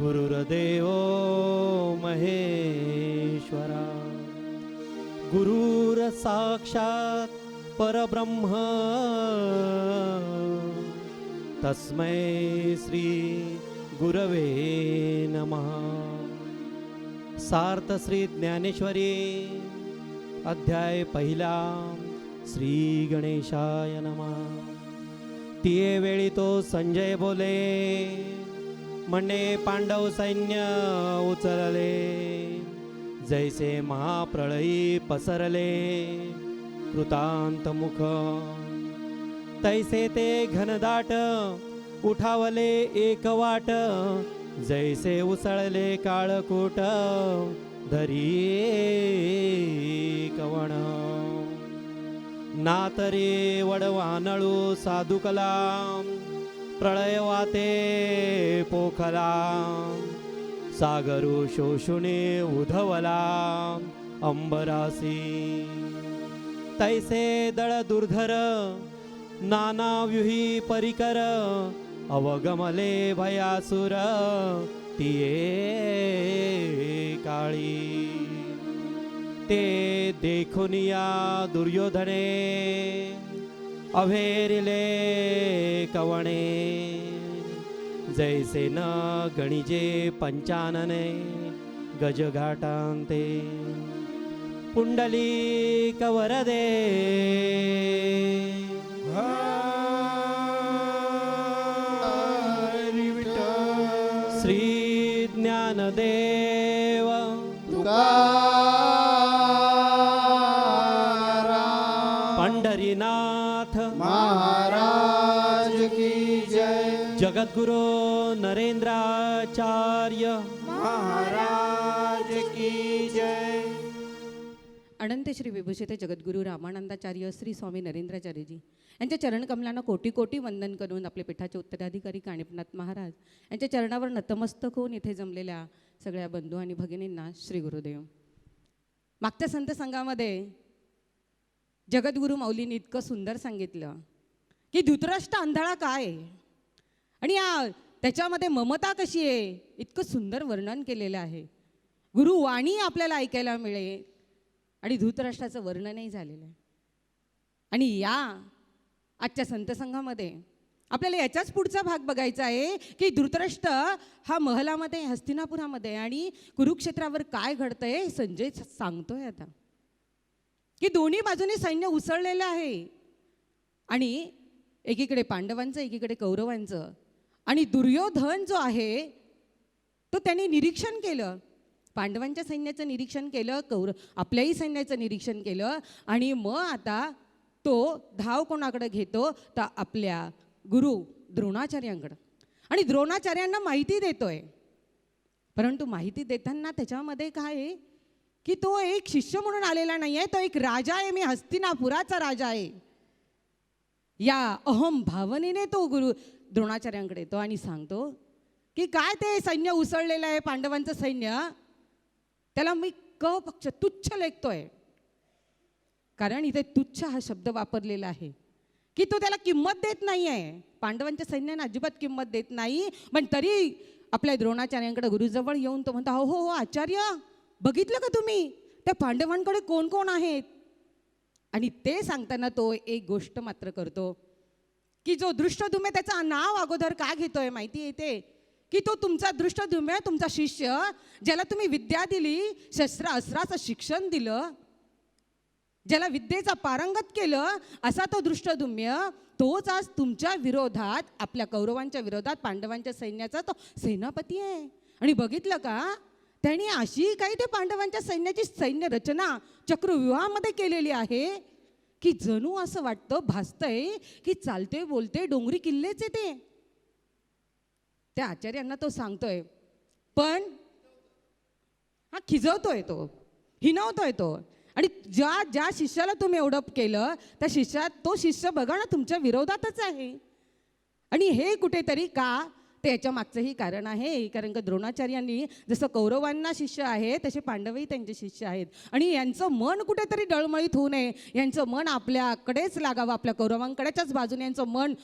गुरुर्देव महेश्वरा. गुरुर साक्षात परब्रह्म. तस्मै श्री गुरवे नमः. सार्थ श्री ज्ञानेश्वरी अध्याय पहिला श्री गणेशाय नमः. तिये वेळी तो संजय बोले म्हणे पांडव सैन्य उचलले. जैसे महाप्रळयी पसरले. कृतांत मुख. तैसे ते घनदाट उठावले एक वाट. जैसे उसळले काळकूट धरी कवण नातरे वडवानळू साधुकला प्रळय वाते पोखला सागरू शोषुणे उधवला अंबरासी. तैसे दळ दुर्धर नानाव्यूही परिकर अवगमले भयासुर तिये काळी. ते देखून या दुर्योधने अभेरिले कवणे। जैसे न गणिजे पंचानने गजघाटांते पुंडली कवरदे श्री ज्ञानदेव जगद्गुरु नरेंद्राचार्य। महाराज की जय। अनंत श्री विभूषित जगद्गुरू रामानंदाचार्य श्री स्वामी नरेंद्राचार्यजी यांच्या चरणकमलांना कोटी कोटी वंदन करून आपले पीठाचे उत्तराधिकारी काणिपनाथ महाराज यांच्या चरणावर नतमस्तक होऊन इथे जमलेल्या सगळ्या बंधू आणि भगिनींना श्री गुरुदेव. मागच्या संत संघामध्ये जगद्गुरू माऊलींनी इतकं सुंदर सांगितलं की धृतराष्ट्र आंधळा काय? आहे? आणि या त्याच्यामध्ये ममता कशी आहे? इतकं सुंदर वर्णन केलेलं आहे. गुरुवाणी आपल्याला ऐकायला मिळेल आणि धृतराष्ट्राचं वर्णनही झालेलं आहे. आणि या आजच्या संतसंघामध्ये आपल्याला याचाच पुढचा भाग बघायचा आहे की धृतराष्ट्र हा महलामध्ये हस्तिनापुरामध्ये आणि कुरुक्षेत्रावर काय घडतंय हे संजय सांगतोय आता. की दोन्ही बाजूने सैन्य उसळलेलं आहे. आणि एकीकडे पांडवांचं एकीकडे कौरवांचं. आणि दुर्योधन जो आहे तो त्यांनी निरीक्षण केलं. पांडवांच्या सैन्याचं निरीक्षण केलं कौर आपल्याही सैन्याचं निरीक्षण केलं आणि मग आता तो धाव कोणाकडे घेतो तर आपल्या गुरु द्रोणाचार्यांकडं. आणि द्रोणाचार्यांना माहिती देतोय. परंतु माहिती देताना त्याच्यामध्ये काय आहे की तो एक शिष्य म्हणून आलेला नाही आहे तो एक राजा आहे मी हस्तिनापुराचा राजा आहे. या अहम भावनेने तो गुरु द्रोणाचार्यांकडे येतो आणि सांगतो की काय ते सैन्य उसळलेलं आहे पांडवांचं सैन्य? त्याला मी क पक्ष तुच्छ लेखतोय. कारण इथे तुच्छ हा शब्द वापरलेला आहे. की तो त्याला किंमत देत नाही आहे पांडवांच्या सैन्याने अजिबात किंमत देत नाही. पण तरी आपल्या द्रोणाचार्यांकडे गुरुजवळ येऊन तो म्हणतो हो हो हो आचार्य बघितलं का तुम्ही? त्या पांडवांकडे कोण कोण आहेत? आणि ते सांगताना तो एक गोष्ट मात्र करतो. की जो दृष्टधुमे त्याचं नाव अगोदर का घेतोय माहिती येते की तो तुमचा दृष्टधुमे तुमचा शिष्य ज्याला तुम्ही विद्या दिली शस्त्र अस्त्राचं शिक्षण दिलं ज्याला विद्येचा पारंगत केलं असा तो दृष्टधुम्य तोच आज तुमच्या विरोधात आपल्या कौरवांच्या विरोधात पांडवांच्या सैन्याचा तो सेनापती आहे. आणि बघितलं का? त्यांनी अशी काही ते पांडवांच्या सैन्याची सैन्य रचना चक्रव्यूहामध्ये केलेली आहे की जणू असं वाटतं भासतंय की चालते बोलते डोंगरी किल्लेच आहे ते. त्या आचार्यांना तो सांगतोय पण हा खिजवतोय तो हिनवतोय तो. आणि ज्या ज्या शिष्याला तुम्ही एवढं केलं त्या शिष्यात तो शिष्य बघा ना तुमच्या विरोधातच आहे. आणि हे कुठेतरी का ते याच्या मागचंही कारण आहे. कारण का द्रोणाचार्यांनी जसं कौरवांना शिष्य आहे तसे पांडवही त्यांचे शिष्य आहेत. आणि यांचं मन कुठेतरी डळमळीत होऊ नये. यांचं मन आपल्याकडेच लागावं आपल्या कौरवांकडेच्याच बाजूने यांचं मन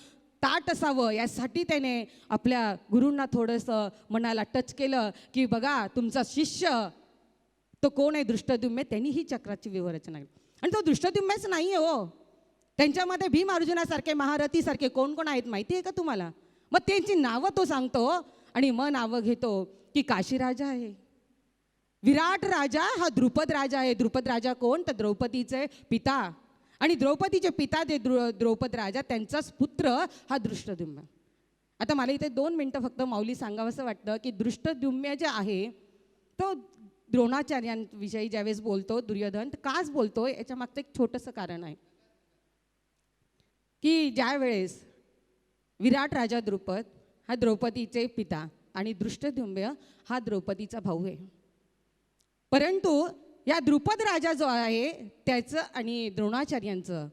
ताट असावं. यासाठी त्याने आपल्या गुरूंना थोडंसं मनाला टच केलं की बघा तुमचा शिष्य तो कोण आहे दृष्टदुम्य त्यांनी ही चक्राची व्यवरचना केली. आणि तो दृष्टदुम्यच नाही आहे हो. त्यांच्यामध्ये भीम अर्जुनासारखे महारथीसारखे कोण कोण आहेत माहिती आहे का तुम्हाला? मग त्यांची नावं तो सांगतो आणि मग नावं घेतो की काशीराजा आहे. विराट राजा हा द्रुपद राजा आहे. द्रुपद राजा कोण? तर द्रौपदीचे पिता. आणि द्रौपदीचे पिता ते द्रौ द्रौपद राजा त्यांचाच पुत्र हा दृष्टद्युम्य आता मला इथे दोन मिनटं फक्त माऊली सांगावंसं वाटतं की दृष्टदुम्य जे आहे तो द्रोणाचार्यांविषयी ज्यावेळेस बोलतो दुर्योधन काच बोलतो याच्या मागचं एक छोटंसं कारण आहे. की ज्यावेळेस विराट राजा द्रुपद हा द्रौपदीचे पिता आणि दृष्टद्युम्य हा द्रौपदीचा भाऊ आहे. परंतु या द्रुपद राजा जो आहे त्याचं आणि द्रोणाचार्यांचं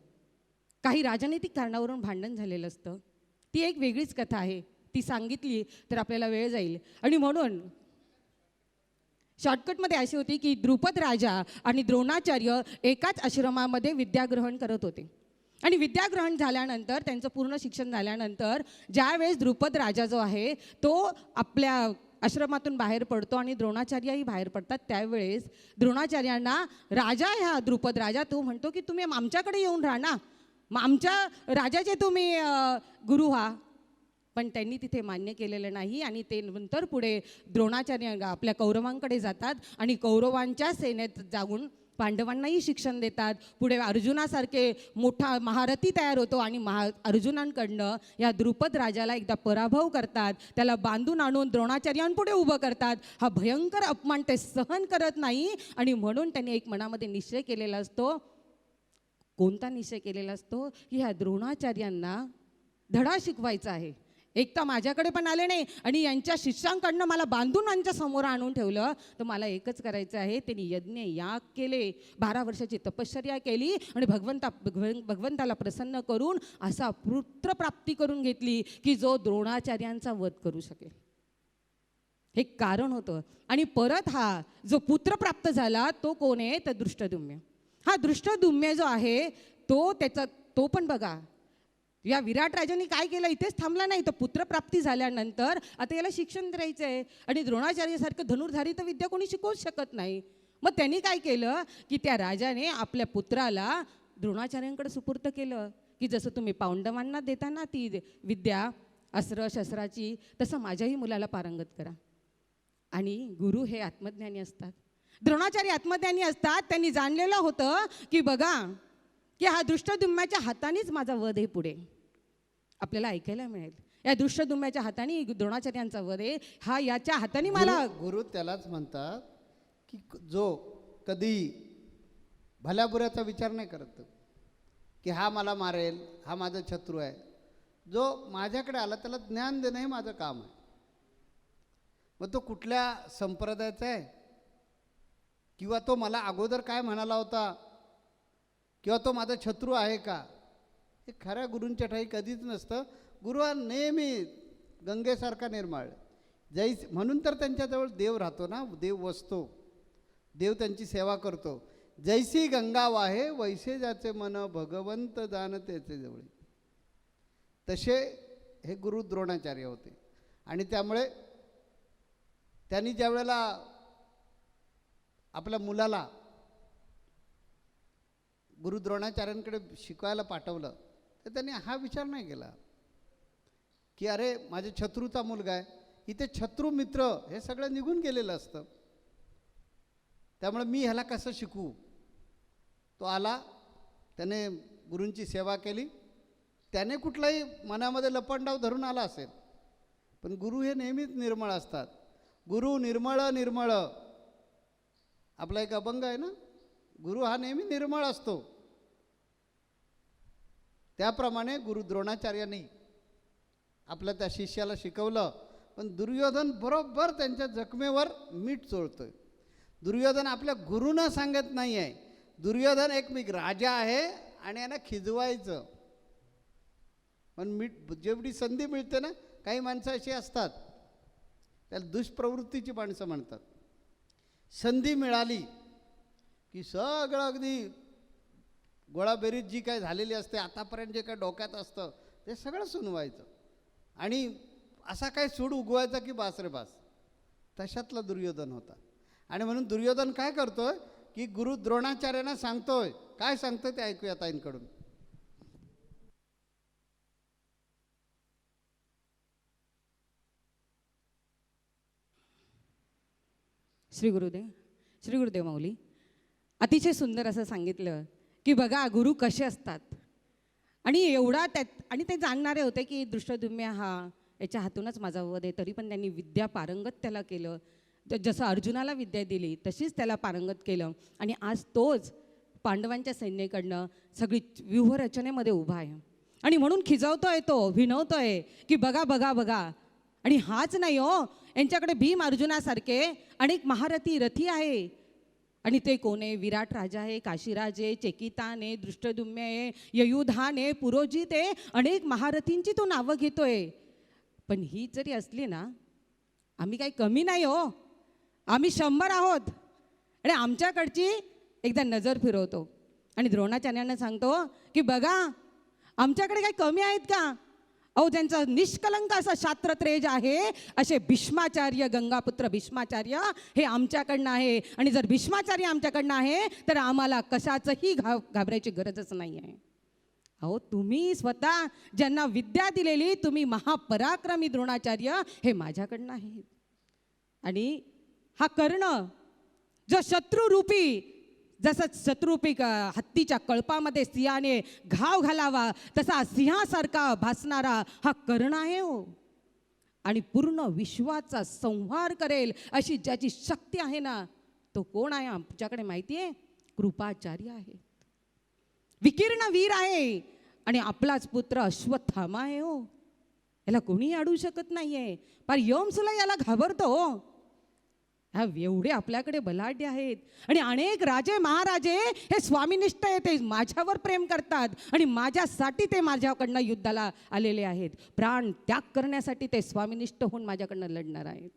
काही राजनैतिक कारणावरून भांडण झालेलं असतं. ती एक वेगळीच कथा आहे. ती सांगितली तर आपल्याला वेळ जाईल. आणि म्हणून शॉर्टकटमध्ये अशी होती की द्रुपद राजा आणि द्रोणाचार्य एकाच आश्रमामध्ये विद्याग्रहण करत होते. आणि विद्याग्रहण झाल्यानंतर त्यांचं पूर्ण शिक्षण झाल्यानंतर ज्यावेळेस द्रुपद राजा जो आहे तो आपल्या आश्रमातून बाहेर पडतो आणि द्रोणाचार्यही बाहेर पडतात त्यावेळेस द्रोणाचार्यांना राजा ह्या द्रुपद राजा तो म्हणतो की तुम्ही आमच्याकडे येऊन राहा ना. मग आमच्या राजाचे तुम्ही गुरु हा पण त्यांनी तिथे मान्य केलेलं नाही आणि ते नंतर पुढे द्रोणाचार्य आपल्या कौरवांकडे जातात आणि कौरवांच्या सेनेत जाऊन पांडवांनाही शिक्षण देतात. पुढे अर्जुनासारखे मोठा महारथी तयार होतो आणि महा अर्जुनांकडनं या द्रुपद राजाला एकदा पराभव करतात. त्याला बांधून आणून द्रोणाचार्यांपुढे उभं करतात. हा भयंकर अपमान ते सहन करत नाही आणि म्हणून त्यांनी एक मनामध्ये निश्चय केलेला असतो. कोणता निश्चय केलेला असतो? की ह्या द्रोणाचार्यांना धडा शिकवायचा आहे. एक तर माझ्याकडे पण आले नाही आणि यांच्या शिष्यांकडनं मला बांधून यांच्या समोर आणून ठेवलं. तर मला एकच करायचं आहे त्यांनी यज्ञ याग केले. बारा वर्षाची तपश्चर्या केली आणि भगवंता भगवंताला प्रसन्न करून असा पुत्रप्राप्ती करून घेतली की जो द्रोणाचार्यांचा वध करू शकेल. हे कारण होतं. आणि परत हा जो पुत्र प्राप्त झाला तो कोण आहे? तर दृष्टदुम्य हा दृष्टदुम्य जो आहे तो त्याचा तो पण बघा. या विराट राजांनी काय केलं? इथेच थांबला नाही. तर पुत्रप्राप्ती झाल्यानंतर आता याला शिक्षण द्यायचं आहे आणि द्रोणाचार्यासारखं धनुर्धारी तर विद्या कोणी शिकवूच शकत नाही. मग त्यांनी काय केलं? की त्या राजाने आपल्या पुत्राला द्रोणाचार्यांकडे सुपूर्त केलं. की जसं तुम्ही पांडवांना देताना ती विद्या अस्त्र शस्त्राची तसं माझ्याही मुलाला पारंगत करा. आणि गुरु हे आत्मज्ञानी असतात. द्रोणाचार्य आत्मज्ञानी असतात. त्यांनी जाणलेलं होतं की बघा की हा दृष्टदुम्याच्या हातानेच माझा वध आहे पुढे. आपल्याला ऐकायला मिळेल. या दृष्टदुम्याच्या हाताने द्रोणाचार्यांचा वध आहे. हा याच्या हाताने मला गुरु त्यालाच म्हणतात की क- जो कधी भल्याबुऱ्याचा विचार नाही करत की हा मला मारेल हा माझा शत्रू आहे. जो माझ्याकडे आला त्याला ज्ञान देणं हे माझं काम आहे. मग तो कुठल्या संप्रदायाचा आहे? किंवा तो मला अगोदर काय म्हणाला होता? किंवा तो माझा शत्रू आहे का? हे खऱ्या गुरूंच्या ठाई कधीच नसतं. गुरु हा नेहमी गंगेसारखा निर्माळ जै म्हणून तर त्यांच्याजवळ देव राहतो ना देव वसतो. देव त्यांची सेवा करतो. जैसी गंगा वाहे वैसे ज्याचे मन भगवंत जाण त्याचे जवळ. तसे हे गुरु द्रोणाचार्य होते. आणि त्यामुळे त्यांनी ज्या वेळेला आपल्या मुलाला गुरु द्रोणाचार्यांकडे शिकवायला पाठवलं तर त्यांनी हा विचार नाही केला. की अरे माझ्या शत्रूचा मुलगा आहे इथे शत्रू मित्र हे सगळं निघून गेलेलं असतं. त्यामुळे मी ह्याला कसं शिकू तो आला त्याने गुरूंची सेवा केली. त्याने कुठलाही मनामध्ये लपंडाव धरून आला असेल पण गुरु हे नेहमीच निर्मळ असतात. गुरु निर्मळ निर्मळ. आपला एक अभंग आहे ना? गुरु हा नेहमी निर्मळ असतो. त्याप्रमाणे गुरु द्रोणाचार्यांनी आपल्या त्या शिष्याला शिकवलं पण दुर्योधन बरोबर त्यांच्या जखमेवर मीठ चोळतोय. दुर्योधन आपल्या गुरुनं सांगत नाही आहे दुर्योधन एक मी राजा आहे आणि यांना खिजवायचं. पण मीठ जेवढी संधी मिळते ना काही माणसं अशी असतात. त्याला दुष्प्रवृत्तीची माणसं म्हणतात. संधी मिळाली की सगळं अगदी गोळाबेरीत जी काय झालेली असते आतापर्यंत जे काय डोक्यात असतं ते सगळं सुनवायचं. आणि असा काय सूड उगवायचा की बास रे बास. तशातला दुर्योधन होता. आणि म्हणून दुर्योधन काय करतोय? की गुरु द्रोणाचार्यांना सांगतोय. काय सांगतोय ते ऐकूया ताईंकडून. श्री गुरुदेव श्री गुरुदेव माऊली अतिशय सुंदर असं सांगितलं की बघा गुरु कसे असतात. आणि एवढा त्यात आणि ते जाणणारे होते की दृष्टदुम्य हा याच्या हातूनच माझा वध आहे. तरी पण त्यांनी विद्या पारंगत त्याला केलं. तर जसं अर्जुनाला विद्या दिली तशीच त्याला पारंगत केलं. आणि आज तोच पांडवांच्या सैन्याकडनं सगळी व्यूहरचनेमध्ये उभा आहे. आणि म्हणून खिजवतोय तो विनवतोय की बघा बघा बघा. आणि हाच नाही हो यांच्याकडे भीम अर्जुनासारखे अनेक महारथी रथी आहे. आणि ते कोण आहे विराट राजा आहे काशीराज आहे चेकितान आहे दृष्टदुम्य आहे ययुधान आहे पुरोजित आहे अनेक महारथींची तो नावं घेतोय. पण ही जरी असली ना आम्ही काही कमी नाही हो. आम्ही शंभर आहोत. आणि आमच्याकडची एकदा नजर फिरवतो. आणि द्रोणाचार्यांना सांगतो की बघा आमच्याकडे काही कमी आहेत का? अहो ज्यांचं निष्कलंक असं शास्त्रत्रेज आहे असे भीष्माचार्य गंगापुत्र भीष्माचार्य हे आमच्याकडनं आहे. आणि जर भीष्माचार्य आमच्याकडनं आहे तर आम्हाला कशाचंही घा घाबरायची गरजच नाही आहे अहो तुम्ही स्वतः ज्यांना विद्या दिलेली तुम्ही महापराक्रमी द्रोणाचार्य हे माझ्याकडनं आहेत. आणि हा कर्ण जो शत्रुरूपी जसं शत्रुपी क- हत्तीच्या कळपामध्ये सिंहाने घाव घालावा तसा सिंहासारखा भासणारा हा कर्ण आहे हो. आणि पूर्ण विश्वाचा संहार करेल अशी ज्याची शक्ती आहे ना तो कोण आहे आमच्याकडे माहिती आहे? कृपाचार्य आहे विकीर्ण वीर आहे आणि आपलाच पुत्र अश्वत्थामा आहे हो. याला कोणी अडू शकत नाहीये. पर यमसुला याला घाबरतो हो. हा एवढे आपल्याकडे बलाढ्य आहेत. आणि अनेक राजे महाराजे हे स्वामीनिष्ठ आहेत ते माझ्यावर प्रेम करतात आणि माझ्यासाठी ते माझ्याकडनं युद्धाला आलेले आहेत. प्राण त्याग करण्यासाठी ते स्वामीनिष्ठ होऊन माझ्याकडनं लढणार आहेत.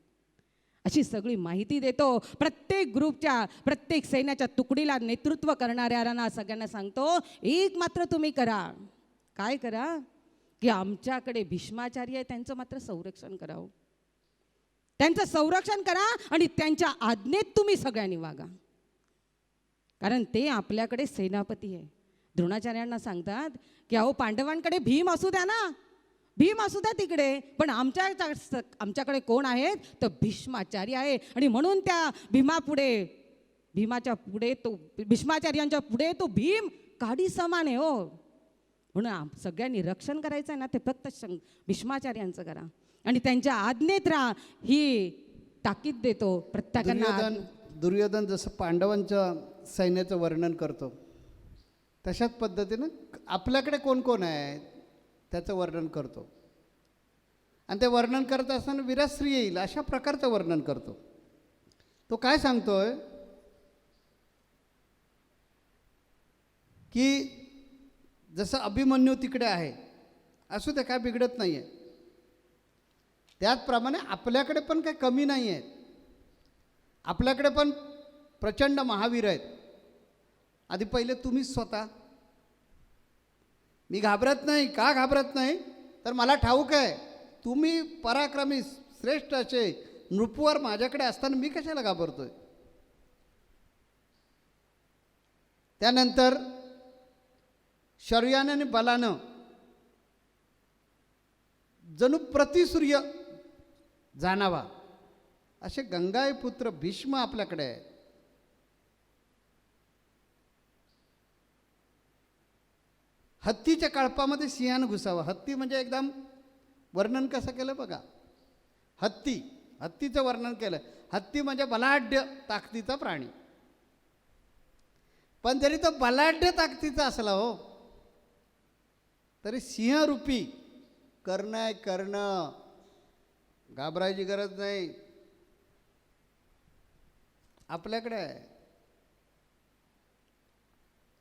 अशी सगळी माहिती देतो. प्रत्येक ग्रुपच्या प्रत्येक सैन्याच्या तुकडीला नेतृत्व करणाऱ्यांना सगळ्यांना सांगतो एक मात्र तुम्ही करा. काय करा? की आमच्याकडे भीष्माचार्य आहे त्यांचं मात्र संरक्षण करावं. त्यांचं संरक्षण करा आणि त्यांच्या आज्ञेत तुम्ही सगळ्यांनी वागा. कारण ते आपल्याकडे सेनापती आहे. द्रोणाचार्यांना सांगतात की अहो पांडवांकडे भीम असू द्या ना. भीम असू द्या तिकडे. पण आमच्या आमच्याकडे कोण आहेत? तर भीष्माचार्य आहे. आणि म्हणून त्या भीमापुढे भीमाच्या पुढे तो भीष्माचार्यांच्या पुढे तो भीम काडी समान आहे हो. म्हणून सगळ्यांनी रक्षण करायचं आहे ना ते फक्त शं भीष्माचार्यांचं करा. आणि त्यांच्या आज्ञेत राहा. ही ताकीद देतो प्रत्येकांना. दुर्योधन दुर्योधन जसं पांडवांच्या सैन्याचं वर्णन करतो तशाच पद्धतीनं आपल्याकडे कोण कोण आहे त्याचं वर्णन करतो. आणि ते वर्णन करत असताना विराश्री येईल अशा प्रकारचं वर्णन करतो. तो काय सांगतोय? की जसं अभिमन्यू तिकडे आहे असू दे काय बिघडत नाही आहे त्याचप्रमाणे आपल्याकडे पण काही कमी नाही आहेत. आपल्याकडे पण प्रचंड महावीर आहेत. आधी पहिले तुम्हीच स्वतः. मी घाबरत नाही का घाबरत नाही? तर मला ठाऊक आहे तुम्ही पराक्रमी श्रेष्ठ असे नृपवर माझ्याकडे असताना मी कशाला घाबरतोय? त्यानंतर शौर्याने आणि बलानं जणू प्रतिसूर्य जाणावा. असे गंगाई पुत्र भीष्म आपल्याकडे आहे हत्तीच्या कळपामध्ये सिंहानं घुसावं. हत्ती म्हणजे एकदम वर्णन कसं केलं बघा? हत्ती. हत्तीचं वर्णन केलं. हत्ती म्हणजे बलाढ्य ताकदीचा प्राणी. पण जरी तो बलाढ्य ताकदीचा असला हो तरी सिंहरूपी कर्ण आहे कर्ण. घाबरायची गरज नाही. आपल्याकडे आहे.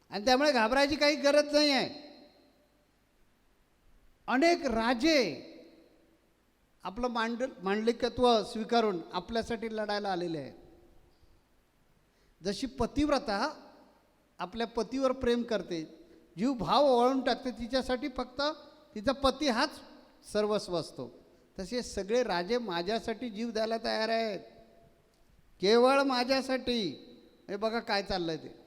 आणि त्यामुळे घाबरायची काही गरज नाही आहे. अनेक राजे आपलं मांड मांडलिकत्व स्वीकारून आपल्यासाठी लढायला आलेले आहेत. जशी पतिव्रता आपल्या पतीवर प्रेम करते जीव भाव ओळून टाकते तिच्यासाठी फक्त तिचा पती हाच सर्वस्व असतो. तसे सगळे राजे माझ्यासाठी जीव द्यायला तयार आहेत. केवळ माझ्यासाठी. हे बघा काय चाललंय ते.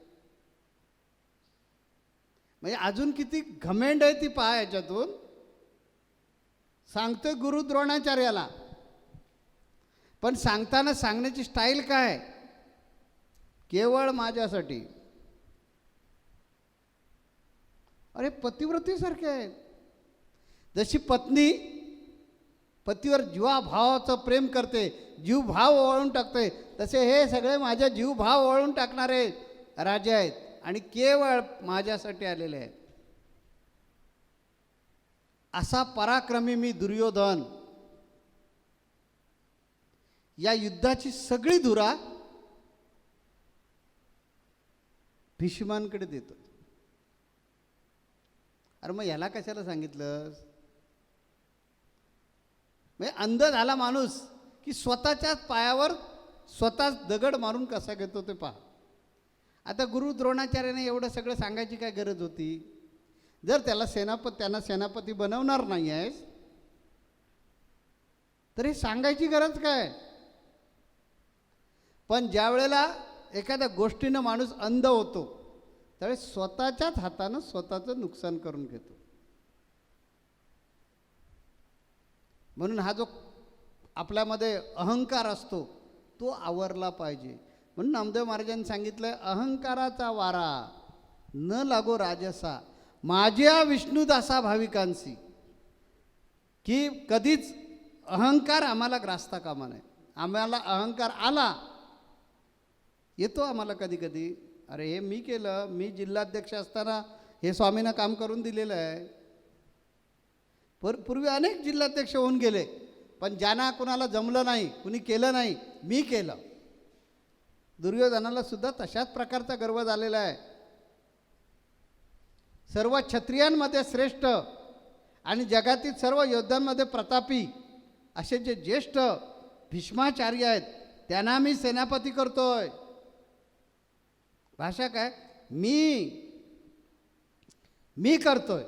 म्हणजे अजून किती घमेंड आहे ती पहा याच्यातून. सांगतोय गुरु द्रोणाचार्याला. पण सांगताना सांगण्याची स्टाईल काय? केवळ माझ्यासाठी. अरे पतिव्रतीसारखे आहेत. जशी पत्नी पतीवर जीवाभावाचं प्रेम करते जीवभाव ओळून टाकते. तसे हे सगळे माझ्या जीवभाव वळून ओळून टाकणारे राजे आहेत आणि केवळ माझ्यासाठी आलेले आहेत. असा पराक्रमी मी दुर्योधन. या युद्धाची सगळी धुरा भीष्मांकडे देतो अरे मग याला कशाला सांगितलं म्हणजे अंध झाला माणूस की स्वतःच्याच पायावर स्वतःच दगड मारून कसा घेतो ते पहा. आता गुरु द्रोणाचार्याने एवढं सगळं सांगायची काय गरज होती? जर त्याला सेनापत त्यांना सेनापती बनवणार नाही आहेस तर हे सांगायची गरज काय? पण ज्या वेळेला एखाद्या गोष्टीनं माणूस अंध होतो त्यावेळेस स्वतःच्याच हातानं स्वतःचं नुकसान करून घेतो. म्हणून हा जो आपल्यामध्ये अहंकार असतो तो आवरला पाहिजे. म्हणून नामदेव महाराजांनी सांगितलं अहंकाराचा वारा न लागो राजसा माझ्या विष्णुदासा भाविकांशी. की कधीच अहंकार आम्हाला ग्रासता कामा नये. आम्हाला अहंकार आला येतो आम्हाला कधी कधी अरे हे मी केलं मी जिल्हाध्यक्ष असताना हे स्वामीनं काम करून दिलेलं आहे. पर पूर्वी अनेक जिल्हाध्यक्ष होऊन गेले पण ज्यांना कुणाला जमलं नाही कुणी केलं नाही मी केलं. दुर्योधनाला सुद्धा तशाच प्रकारचा गर्व झालेला आहे. सर्व क्षत्रियांमध्ये श्रेष्ठ आणि जगातील सर्व योद्ध्यांमध्ये प्रतापी असे जे ज्येष्ठ भीष्माचार्य आहेत त्यांना मी सेनापती करतोय. भाषा काय? मी मी करतोय.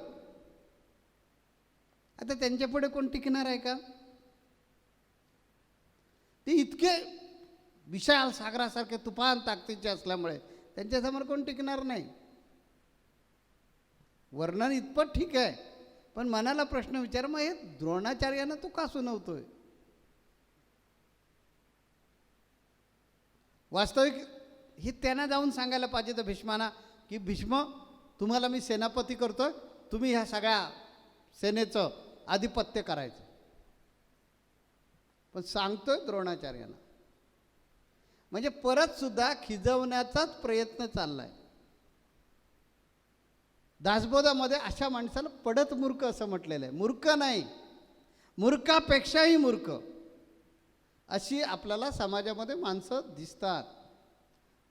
आता त्यांच्या पुढे कोण टिकणार आहे का? ते इतके विशाल सागरासारखे तुफान ताकदीचे असल्यामुळे त्यांच्यासमोर कोण टिकणार नाही? वर्णन इतपत ठीक आहे पण मनाला प्रश्न विचार मग हे द्रोणाचार्यानं तू का सुनवतोय? वास्तविक हे त्यांना जाऊन सांगायला पाहिजे तर भीष्माना की भीष्म तुम्हाला मी सेनापती करतोय तुम्ही ह्या सगळ्या सेनेचं आधिपत्य करायचं. पण सांगतोय द्रोणाचार्याला. म्हणजे परत सुद्धा खिजवण्याचाच प्रयत्न चाललाय. दासबोधामध्ये अशा माणसाला पडत मूर्ख असं म्हटलेलं आहे. मूर्ख नाही. मूर्खापेक्षाही मूर्ख. अशी आपल्याला समाजामध्ये माणसं दिसतात.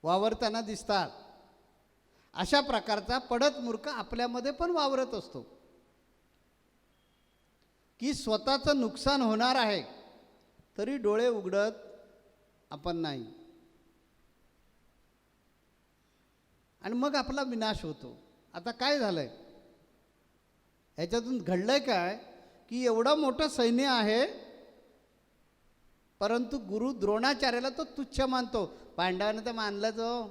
वावरताना दिसतात. अशा प्रकारचा पडत मूर्ख आपल्यामध्ये पण वावरत असतो. की स्वतःचं नुकसान होणार आहे तरी डोळे उघडत आपण नाही. आणि मग आपला विनाश होतो. आता काय झालं आहे ह्याच्यातून आहे काय? की एवढं मोठं सैन्य आहे परंतु गुरु द्रोणाचार्याला तो तुच्छ मानतो. पांडवाने तर मानलं जो हो.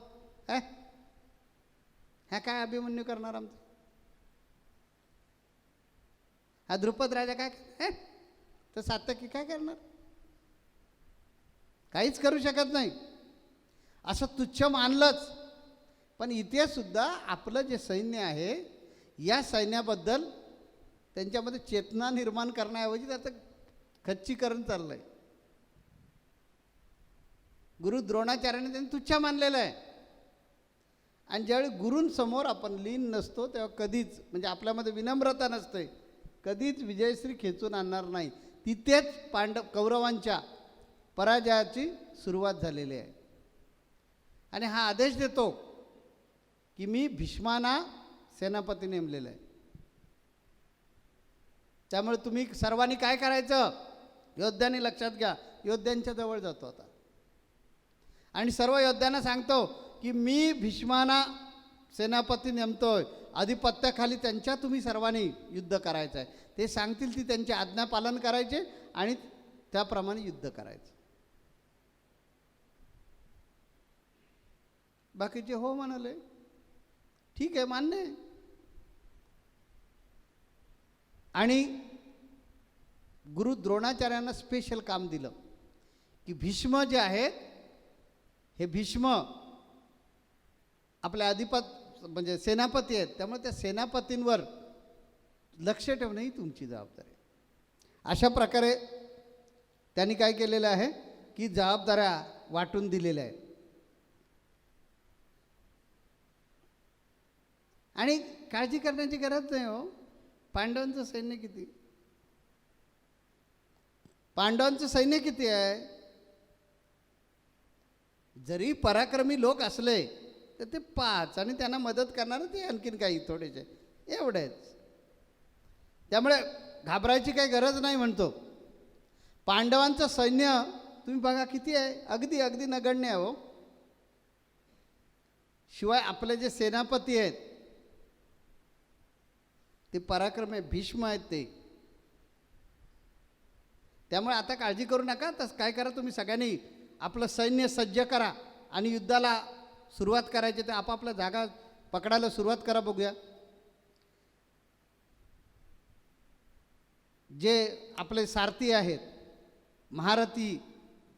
ह्या काय अभिमन्यू करणार आमचं? हा द्रुपद राजा काय हे? तर सातकी काय करणार? काहीच करू शकत नाही. असं तुच्छ मानलंच. पण इथे सुद्धा आपलं जे सैन्य आहे या सैन्याबद्दल त्यांच्यामध्ये चेतना निर्माण करण्याऐवजी त्याचं खच्चीकरण चाललं आहे गुरु द्रोणाचार्याने त्यांनी तुच्छ मानलेलं आहे. आणि ज्यावेळी गुरूंसमोर आपण लीन नसतो तेव्हा कधीच म्हणजे आपल्यामध्ये विनम्रता नसते. कधीच विजयश्री खेचून आणणार नाही. तिथेच पांडव कौरवांच्या पराजयाची सुरुवात झालेली आहे. आणि हा आदेश देतो की मी भीष्माना सेनापती नेमलेलं आहे. त्यामुळे तुम्ही सर्वांनी काय करायचं? योद्ध्यांनी लक्षात घ्या योद्ध्यांच्या जवळ जातो आता. आणि सर्व योद्ध्यांना सांगतो की मी भीष्माना सेनापती नेमतोय. आधिपत्याखाली त्यांच्या तुम्ही सर्वांनी युद्ध करायचं आहे. ते सांगतील ती त्यांची आज्ञा पालन करायचे आणि त्याप्रमाणे युद्ध करायचं. बाकीचे हो म्हणाले. ठीक आहे मान्य आहे. आणि गुरु द्रोणाचार्यांना स्पेशल काम दिलं. की भीष्म जे आहेत हे भीष्म आपल्या अधिपत म्हणजे सेनापती आहेत त्यामुळे त्या सेनापतींवर लक्ष ठेवणं ही तुमची जबाबदारी आहे. अशा प्रकारे त्यांनी काय केलेलं आहे की जबाबदाऱ्या वाटून दिलेल्या आहेत. आणि काळजी करण्याची गरज नाही हो. पांडवांचं सैन्य किती? पांडवांचं सैन्य किती आहे? जरी पराक्रमी लोक असले तर ते पाच आणि त्यांना मदत करणारे ते आणखीन काही थोडेसे. एवढेच. त्यामुळे घाबरायची काही गरज नाही म्हणतो. पांडवांचं सैन्य तुम्ही बघा किती आहे? अगदी अगदी नगण्य आहे हो. शिवाय आपले जे सेनापती आहेत ते पराक्रम आहे, भीष्म आहेत ते. त्यामुळे आता काळजी करू नका तस काय करा तुम्ही सगळ्यांनी आपलं सैन्य सज्ज करा आणि युद्धाला सुरुवात करायची तर आपापल्या जागा पकडायला सुरुवात करा बघूया. जे आपले सारथी आहेत महारथी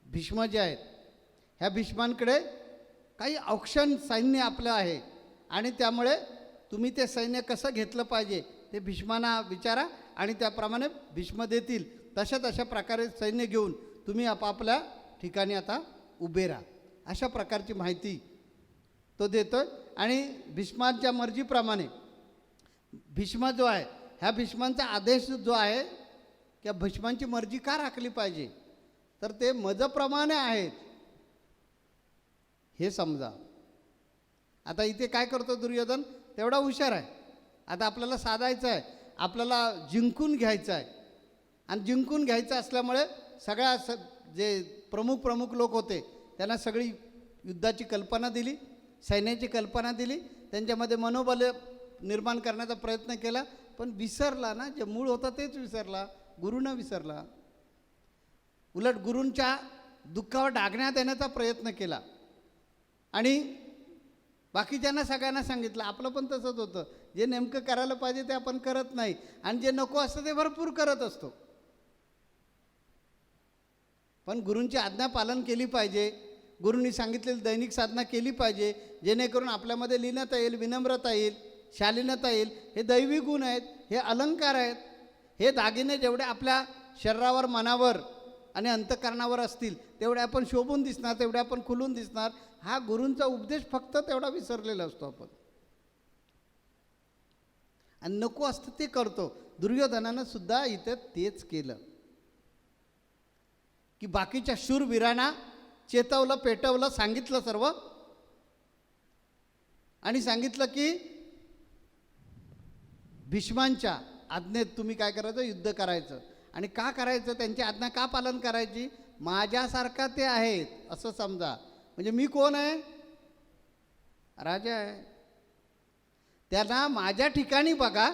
भीष्म जे आहेत ह्या भीष्मांकडे काही औक्षण सैन्य आपलं आहे आणि त्यामुळे तुम्ही ते सैन्य कसं घेतलं पाहिजे ते भीष्मांना विचारा आणि त्याप्रमाणे भीष्म देतील. तशा तशा प्रकारे सैन्य घेऊन तुम्ही आपापल्या ठिकाणी आता उभे राहा. अशा प्रकारची माहिती तो देतोय. आणि भीष्मांच्या मर्जीप्रमाणे भीष्म जो आहे ह्या भीष्मांचा आदेश जो आहे की भीष्मांची मर्जी का राखली पाहिजे? तर ते मजप्रमाणे आहेत. हे समजा. आता इथे काय करतो दुर्योधन? तेवढा हुशार आहे. आता आपल्याला साधायचं आहे. आपल्याला जिंकून घ्यायचं आहे. आणि जिंकून घ्यायचं असल्यामुळे सगळ्या स जे प्रमुख प्रमुख लोक होते त्यांना सगळी युद्धाची कल्पना दिली. सैन्याची कल्पना दिली त्यांच्यामध्ये मनोबल निर्माण करण्याचा प्रयत्न केला पण विसरला ना जे मूळ होतं तेच विसरला गुरुनं विसरला. उलट गुरूंच्या दुःखावर डागण्यात येण्याचा प्रयत्न केला. आणि बाकीच्यांना सगळ्यांना सांगितलं आपलं पण तसंच होतं. जे नेमकं करायला पाहिजे ते आपण करत नाही. आणि जे नको असतं ते भरपूर करत असतो. पण गुरूंची आज्ञा पालन केली पाहिजे. गुरूंनी सांगितलेली दैनिक साधना केली पाहिजे जेणेकरून आपल्यामध्ये लीनता येईल विनम्रता येईल शालीनता येईल. हे दैवी गुण आहेत हे अलंकार आहेत. हे दागिने जेवढे आपल्या शरीरावर मनावर आणि अंतकरणावर असतील तेवढे आपण शोभून दिसणार तेवढे आपण खुलून दिसणार. हा गुरूंचा उपदेश फक्त तेवढा विसरलेला असतो आपण. आणि नको असतं ते करतो. दुर्योधनानं सुद्धा इथं तेच केलं. की बाकीच्या शूरवीरांना चेतवलं पेटवलं सांगितलं सर्व. आणि सांगितलं की भीष्मांच्या आज्ञेत तुम्ही काय करायचं? युद्ध करायचं. आणि का करायचं? त्यांची आज्ञा का पालन करायची? माझ्यासारखा ते आहेत असं समजा. म्हणजे मी कोण आहे? राजा आहे. त्यांना माझ्या ठिकाणी बघा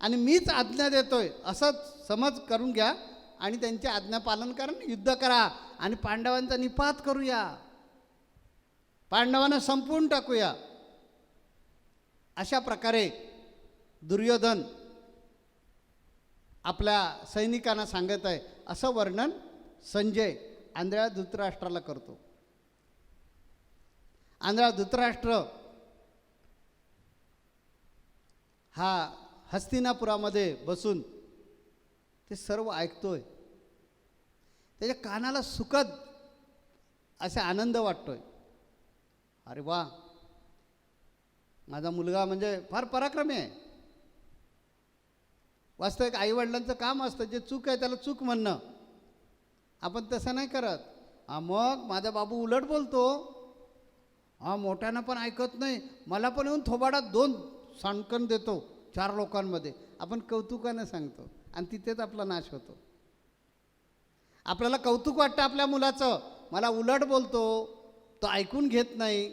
आणि मीच आज्ञा देतोय. असं समज करून घ्या. आणि त्यांचे आज्ञा पालन करा युद्ध करा आणि पांडवांचा निपात करूया. पांडवांना संपवून टाकूया. अशा प्रकारे दुर्योधन आपल्या सैनिकांना सांगत आहे. असं वर्णन संजय आंधळा धृतराष्ट्राला करतो. आंधळा धृतराष्ट्र हा हस्तिनापुरामध्ये बसून ते सर्व ऐकतोय. त्याच्या कानाला सुखद असा आनंद वाटतोय. अरे वा! माझा मुलगा म्हणजे फार पराक्रमी आहे. वास्तविक आईवडिलांचं काम असतं. जे चूक आहे त्याला चूक म्हणणं. आपण तसं नाही करत. हा मग माझा बाबू उलट बोलतो. हा मोठ्यानं पण ऐकत नाही. मला पण येऊन थोबाडात दोन सांडकण देतो चार लोकांमध्ये. आपण कौतुकानं सांगतो. आणि तिथेच आपला नाश होतो. आपल्याला कौतुक वाटतं आपल्या मुलाचं. मला उलट बोलतो तो ऐकून घेत नाही.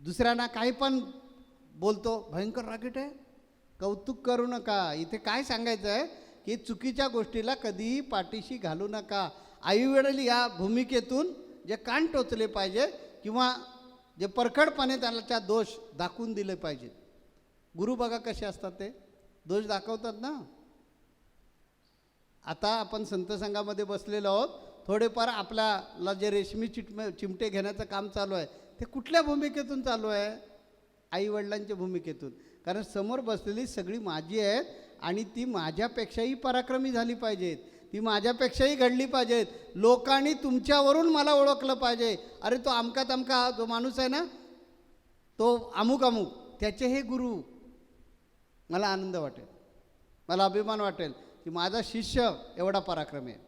दुसऱ्यांना काही पण बोलतो भयंकर रागीट आहे. कौतुक करू नका. इथे काय सांगायचं आहे की चुकीच्या गोष्टीला कधीही पाठीशी घालू नका. आईवडील या भूमिकेतून जे कान टोचले पाहिजे किंवा जे परखडपणे त्याला दोष दाखवून दिले पाहिजेत गुरु बघा कसे असतात ते. दोष दाखवतात ना? आता आपण संत संघामध्ये बसलेलो आहोत. थोडेफार आपल्याला जे रेशमी चिटमे चिमटे घेण्याचं काम चालू आहे ते कुठल्या भूमिकेतून चालू आहे? आईवडिलांच्या भूमिकेतून. कारण समोर बसलेली सगळी माझी आहेत आणि ती माझ्यापेक्षाही पराक्रमी झाली पाहिजेत. ती माझ्यापेक्षाही घडली पाहिजेत. लोकांनी तुमच्यावरून मला ओळखलं पाहिजे. अरे तो अमका तमका जो माणूस आहे ना तो अमुक अमुक त्याचे हे गुरु. मला आनंद वाटेल. मला अभिमान वाटेल. की माझा शिष्य एवढा पराक्रमी आहे.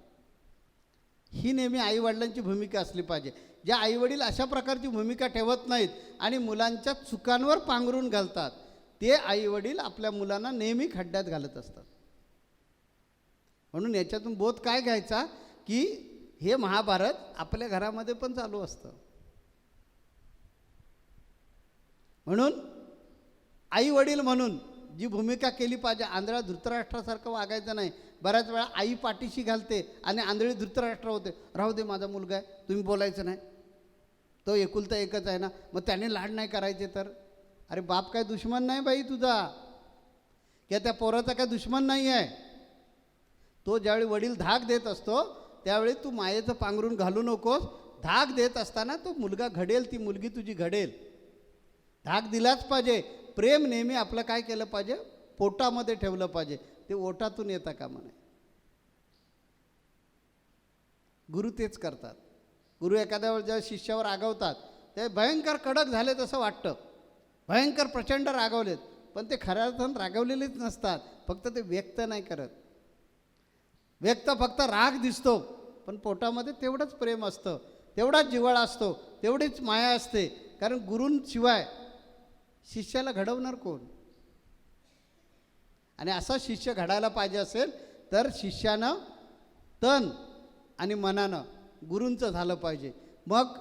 ही नेहमी आईवडिलांची भूमिका असली पाहिजे. ज्या आईवडील अशा प्रकारची भूमिका ठेवत नाहीत आणि मुलांच्या चुकांवर पांघरून घालतात ते आईवडील आपल्या मुलांना नेहमी खड्ड्यात घालत असतात. म्हणून याच्यातून बोध काय घ्यायचा? की हे महाभारत आपल्या घरामध्ये पण चालू असतं. म्हणून आईवडील म्हणून जी भूमिका केली पाहिजे. आंधळा धृतराष्ट्रासारखं वागायचं नाही. बऱ्याच वेळा आई पाठीशी घालते आणि आंधळी धृतराष्ट्र होते. राहू दे माझा मुलगा आहे तुम्ही बोलायचं नाही. तो एकुलता एकच आहे ना. मग त्याने लाड नाही करायचे तर? अरे बाप काय दुश्मन नाही बाई तुझा. किंवा त्या पोराचा काय दुश्मन नाही आहे? तो ज्यावेळी वडील धाक देत असतो त्यावेळी तू मायेचं पांघरून घालू नकोस. धाक देत असताना तो मुलगा घडेल ती मुलगी तुझी घडेल. धाक दिलाच पाहिजे. प्रेम नेहमी आपलं काय केलं पाहिजे? पोटामध्ये ठेवलं पाहिजे. ते ओटातून येता कामा नये गुरु तेच करतात. गुरु एखाद्या वेळेस ज्या शिष्यावर रागवतात ते भयंकर कडक झाले तसं वाटतं. भयंकर प्रचंड रागवलेत. पण ते खऱ्या अर्थानं रागवलेलेच नसतात. फक्त ते व्यक्त नाही करत. व्यक्त फक्त राग दिसतो. पण पोटामध्ये तेवढंच प्रेम असतं. तेवढाच जिव्हाळा असतो. तेवढीच माया असते. कारण गुरूंशिवाय शिष्याला घडवणार कोण? आणि असा शिष्य घडायला पाहिजे असेल तर शिष्यानं तन आणि मनानं गुरूंचं झालं पाहिजे. मग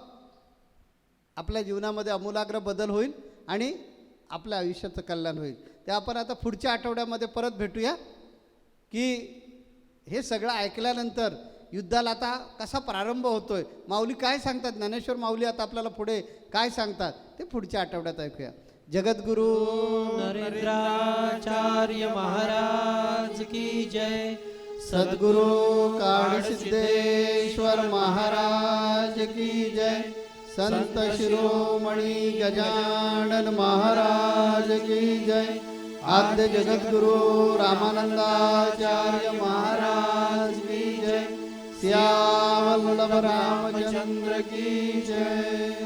आपल्या जीवनामध्ये आमूलाग्र बदल होईल आणि आपल्या आयुष्याचं कल्याण होईल. ते आपण आता पुढच्या आठवड्यामध्ये परत भेटूया की हे सगळं ऐकल्यानंतर युद्धाला आता कसा प्रारंभ होतोय? माऊली काय सांगतात? ज्ञानेश्वर माऊली आता आपल्याला पुढे काय सांगतात? ते पुढच्या आठवड्यात ऐकूया. जगद्गुरू नरेंद्राचार्य महाराज की जय। सद्गुरु काळसिद्धेश्वर महाराज की जय। संत शिरोमणी गजानन महाराज की जय। आद्य जगद्गुरु रामानंदाचार्य महाराज की जय। श्याम रामचंद्र की जय।